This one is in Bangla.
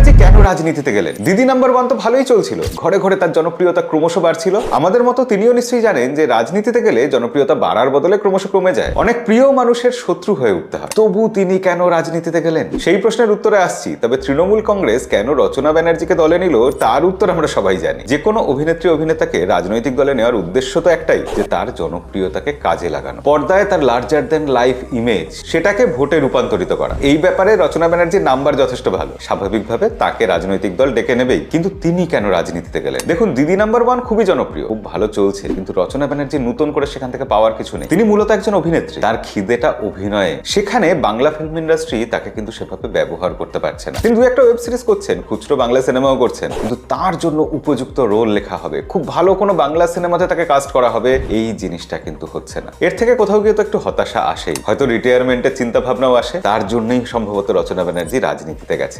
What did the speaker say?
ব্যানার্জি কেন রাজনীতিতে গেলেন? দিদি নাম্বার ওয়ান তো ভালোই চলছিল। ঘরে ঘরে তার জনপ্রিয়তা ক্রমশ বাড়ছিল। আমাদের মতো তিনিও নিশ্চয়ই জানেন যে রাজনীতিতে গেলে জনপ্রিয়তা বাড়ার বদলে ক্রমশ কমে যায়। অনেক প্রিয় মানুষের শত্রু হয়ে উঠতে হয়। তবু তিনি কেন রাজনীতিতে গেলেন? সেই প্রশ্নের উত্তরে আসছি, তবে তৃণমূল কংগ্রেস কেন রচনা ব্যানার্জিকে দলে নিল, তার উত্তর আমরা সবাই জানি। যে কোনো অভিনেত্রী, অভিনেতাকে রাজনৈতিক দলে নেওয়ার উদ্দেশ্য তো একটাই, যে তার জনপ্রিয়তাকে কাজে লাগানো। পর্দায় তার লার্জার দেন লাইফ ইমেজ সেটাকে ভোটে রূপান্তরিত করা। এই ব্যাপারে রচনা ব্যানার্জির নাম্বার যথেষ্ট ভালো। স্বাভাবিকভাবে তাকে রাজনৈতিক দল ডেকে নেবেই, কিন্তু তিনি কেন রাজনীতিতে গেলেন? দেখুন, দিদি নাম্বার ওয়ান খুবই জনপ্রিয়। খুব ভালো চলছে, কিন্তু রচনা ব্যানার্জি নতুন করে সেখান থেকে পাওয়ার কিছু নেই। তিনি মূলত একজন অভিনেত্রী। তার খিদেটা অভিনয়ে। সেখানে বাংলা ফিল্ম ইন্ডাস্ট্রি তাকে কিন্তু সেভাবে ব্যবহার করতে পারছে না। তিনি দু একটা ওয়েব সিরিজ করছেন, খুচরো বাংলা সিনেমাও করছেন। কিন্তু তার জন্য উপযুক্ত রোল লেখা হবে। খুব ভালো কোনো বাংলা সিনেমাতে তাকে কাস্ট করা হবে, এই জিনিসটা কিন্তু হচ্ছে না। এর থেকে কোথাও গিয়ে তো একটু হতাশা আসেই। হয়তো রিটায়ারমেন্টের চিন্তা ভাবনাও আসে। তার জন্যই সম্ভবত রচনা ব্যানার্জি রাজনীতিতে গেছে।